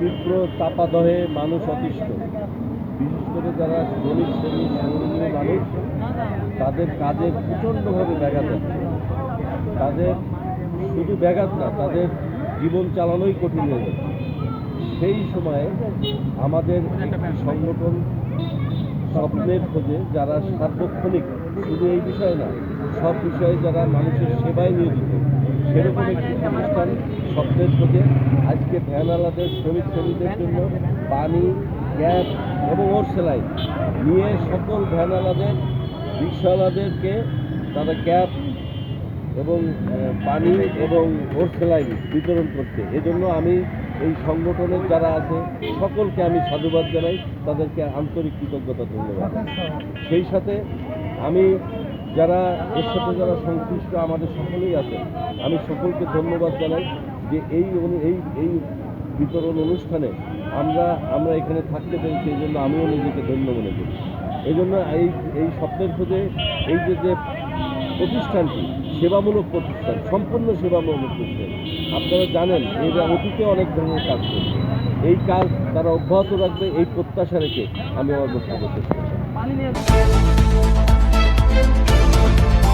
তীব্র তাপাদহে মানুষ অতিষ্ঠ। বিশেষ করে যারা শ্রমিক শ্রেণি শ্রমজীবী মানুষ, তাদের কাজে প্রচণ্ডভাবে ব্যাঘাত তাদের শুধু ব্যাঘাত না, তাদের জীবন চালানোই কঠিন হয়ে যাচ্ছে। সেই সময়ে আমাদের সংগঠন স্বপ্নের খোঁজে, যারা সার্বক্ষণিক, শুধু এই বিষয়ে না, সব বিষয়ে যারা মানুষের সেবায় নিয়োজিত সেরকম একটি খোঁজে আজকে ভ্যানওয়ালাদের শ্রমিক শ্রমিকদের জন্য পানি, গ্যাস এবং ওর সেলাই নিয়ে সকল ভ্যানওয়ালাদের, রিক্সাওয়ালাদেরকে তারা ক্যাব এবং পানি এবং ওর সেলাই বিতরণ করতে এজন্য আমি এই সংগঠনের যারা আছে, সকলকে আমি সাধুবাদ জানাই। তাদেরকে আন্তরিক কৃতজ্ঞতা, ধন্যবাদ। সেই সাথে আমি যারা এর সাথে যারা সংশ্লিষ্ট আমাদের সকলেই আছে, আমি সকলকে ধন্যবাদ জানাই যে এই এই এই বিতরণ অনুষ্ঠানে আমরা আমরা এখানে থাকতে পেরেছি, এই জন্য আমিও নিজেকে ধন্য মনে করি। এই জন্য এই এই স্বপ্নের খোঁজে এই যে যে প্রতিষ্ঠানটি, সেবামূলক প্রতিষ্ঠান, সম্পূর্ণ সেবামূলক প্রতিষ্ঠান, আপনারা জানেন এরা অতীতে অনেক ধরনের কাজ করছে। এই কাজ তারা অব্যাহত রাখবে, এই প্রত্যাশা রেখে আমি আমার বক্তব্য শেষ করছি।